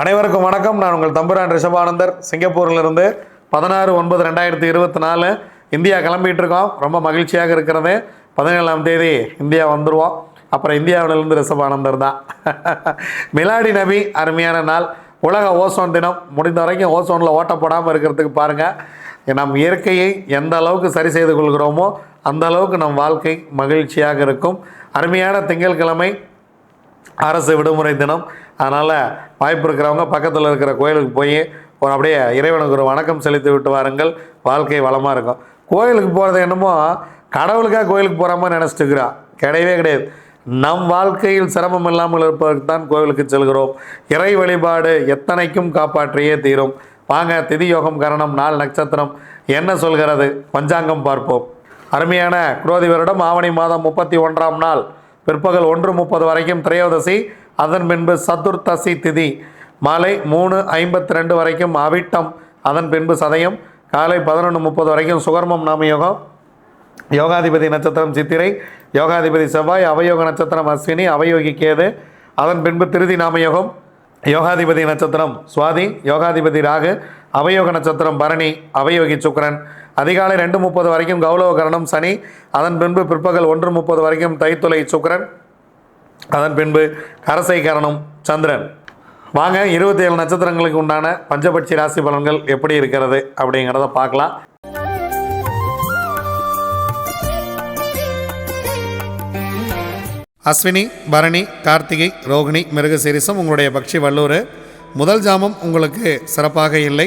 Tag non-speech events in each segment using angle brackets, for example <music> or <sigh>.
அனைவருக்கும் வணக்கம். நான் உங்கள் தம்புரான் ரிஷபானந்தர். சிங்கப்பூர்லேருந்து பதினாறு ஒன்பது ரெண்டாயிரத்தி இருபத்தி நாலு இந்தியா கிளம்பிகிட்டு இருக்கோம் ரொம்ப மகிழ்ச்சியாக இருக்கிறது. பதினேழாம் தேதி இந்தியா வந்துடுவோம் அப்புறம் இந்தியாவிலிருந்து ரிஷபானந்தர் தான். <laughs> மிலாடி நபி அருமையான நாள். உலக ஓசோன் தினம். முடிந்த வரைக்கும் ஓசோனில் ஓட்ட போடாமல் இருக்கிறதுக்கு பாருங்கள் நம் இயற்கையை எந்த அளவுக்கு சரி செய்து கொள்கிறோமோ அந்த அளவுக்கு நம் வாழ்க்கை மகிழ்ச்சியாக இருக்கும். அருமையான திங்கட்கிழமை. அரசு விடுமுறை தினம். அதனால் வாய்ப்பு இருக்கிறவங்க பக்கத்தில் இருக்கிற கோயிலுக்கு போய் ஒரு அப்படியே இறைவனுக்கு ஒரு வணக்கம் செலுத்தி விட்டு வாருங்கள். வாழ்க்கை வளமாக இருக்கும். கோயிலுக்கு போகிறது என்னமோ கடவுளுக்காக கோயிலுக்கு போகிற மாதிரி நினச்சிட்டுக்கிறோம் கிடையவே கிடையாது. நம் வாழ்க்கையில் சிரமம் இல்லாமல் இருப்பதற்கு தான் கோவிலுக்கு செல்கிறோம். இறை வழிபாடு எத்தனைக்கும் காப்பாற்றியே தீரும். வாங்க திதி யோகம் கரணம் நாள் நட்சத்திரம். என்ன சொல்கிறது? பஞ்சாங்கம் பார்ப்போம். அருமையான குரோதி வருடம் ஆவணி மாதம் முப்பத்தி ஒன்றாம் நாள். பிற்பகல் ஒன்று முப்பது வரைக்கும் திரையோதசி. அதன் பின்பு சதுர்த்தசி திதி. மாலை மூணு ஐம்பத்தி ரெண்டு வரைக்கும் அவிட்டம். அதன் பின்பு சதயம். காலை பதினொன்று முப்பது வரைக்கும் சுகர்மம் நாமயோகம். யோகாதிபதி நட்சத்திரம் சித்திரை. யோகாதிபதி செவ்வாய். அவயோக நட்சத்திரம் அஸ்வினி. அவயோகி கேது. அதன் பின்பு திருதி நாமயோகம். யோகாதிபதி நட்சத்திரம் சுவாதி. யோகாதிபதி ராகு. அவயோக நட்சத்திரம் பரணி. அவயோகி சுக்கரன். அதிகாலை ரெண்டு முப்பது வரைக்கும் கௌரவ கரணம் சனி அதன் பின்பு பிற்பகல் ஒன்று முப்பது வரைக்கும் தைத்துளை சுக்கிரன் அதன் பின்பு கரசை கரணம் சந்திரன். வாங்க இருபத்தி ஏழு நட்சத்திரங்களுக்கு உண்டான பஞ்சபட்சி ராசி பலன்கள் எப்படி இருக்கிறது அப்படிங்கிறத பார்க்கலாம். அஸ்வினி பரணி கார்த்திகை ரோகிணி மிருகசீரிசம் உங்களுடைய பக்ஷி வல்லூர் முதல் ஜாமம் உங்களுக்கு சிறப்பாக இல்லை.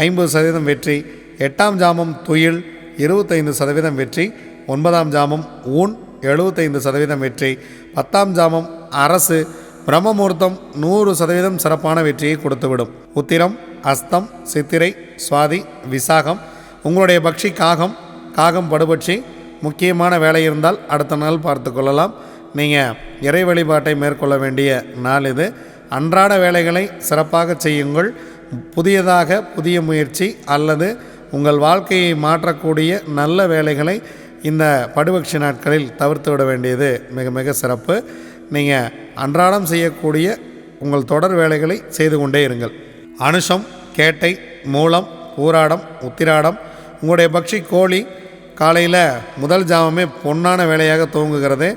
ஐம்பது சதவீதம் வெற்றி எட்டாம் ஜாமம் துயில் இருபத்தைந்து சதவீதம் வெற்றி ஒன்பதாம் ஜாமம் ஊன் எழுபத்தைந்து சதவீதம் வெற்றி பத்தாம் ஜாமம் அரசு பிரம்மமுகூர்த்தம் நூறு சதவீதம் சிறப்பான வெற்றியை கொடுத்துவிடும். உத்திரம் அஸ்தம் சித்திரை சுவாதி விசாகம் உங்களுடைய பக்ஷி காகம் காகம் படுபட்சி முக்கியமான வேலை இருந்தால் அடுத்த நாள் பார்த்து கொள்ளலாம். நீங்கள் இறை வழிபாட்டை மேற்கொள்ள வேண்டிய நாள் இது. அன்றாட வேலைகளை சிறப்பாக செய்யுங்கள். புதியதாக புதிய முயற்சி அல்லது உங்கள் வாழ்க்கையை மாற்றக்கூடிய நல்ல வேலைகளை இந்த படுபக்ஷி நாட்களில் தவிர்த்து விட வேண்டியது மிக மிக சிறப்பு. நீங்கள் அன்றாடம் செய்யக்கூடிய உங்கள் தொடர் வேலைகளை செய்து கொண்டே இருங்கள். அனுஷம் கேட்டை மூலம் ஊராடம் உத்திராடம் உங்களுடைய பக்ஷி கோழி காலையில் முதல் ஜாமமே பொன்னான வேலையாக துவங்குகிறது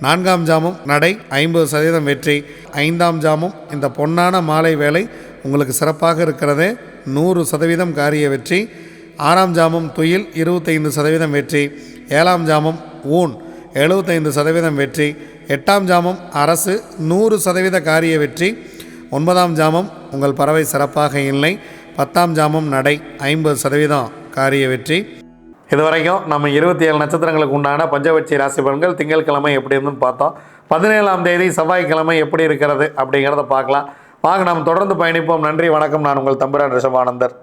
நான்காம் ஜாமம் நடை ஐம்பது சதவீதம் வெற்றி. ஐந்தாம் ஜாமம் இந்த பொன்னான மாலை வேலை உங்களுக்கு சிறப்பாக இருக்கிறது. நூறு சதவீதம் காரிய வெற்றி. ஆறாம் ஜாமம் துயில் இருபத்தைந்து சதவீதம் வெற்றி. ஏழாம் ஜாமம் ஊன் எழுபத்தைந்து சதவீதம் வெற்றி. எட்டாம் ஜாமம் அரசு நூறு சதவீத காரிய வெற்றி. ஒன்பதாம் ஜாமம் உங்கள் பறவை சிறப்பாக இல்லை. பத்தாம் ஜாமம் நடை ஐம்பது சதவீதம் காரிய வெற்றி. இதுவரைக்கும் நம்ம இருபத்தி ஏழு நட்சத்திரங்களுக்கு உண்டான பஞ்சவட்சி ராசி பலன்கள் திங்கட்கிழமை எப்படி இருந்துன்னு பார்த்தோம். பதினேழாம் தேதி செவ்வாய்க்கிழமை எப்படி இருக்கிறது அப்படிங்கிறத பார்க்கலாம். வாங்க நாம் தொடர்ந்து பயணிப்போம். நன்றி வணக்கம். நான் உங்கள் தம்புரான் ரிஷபானந்தர்.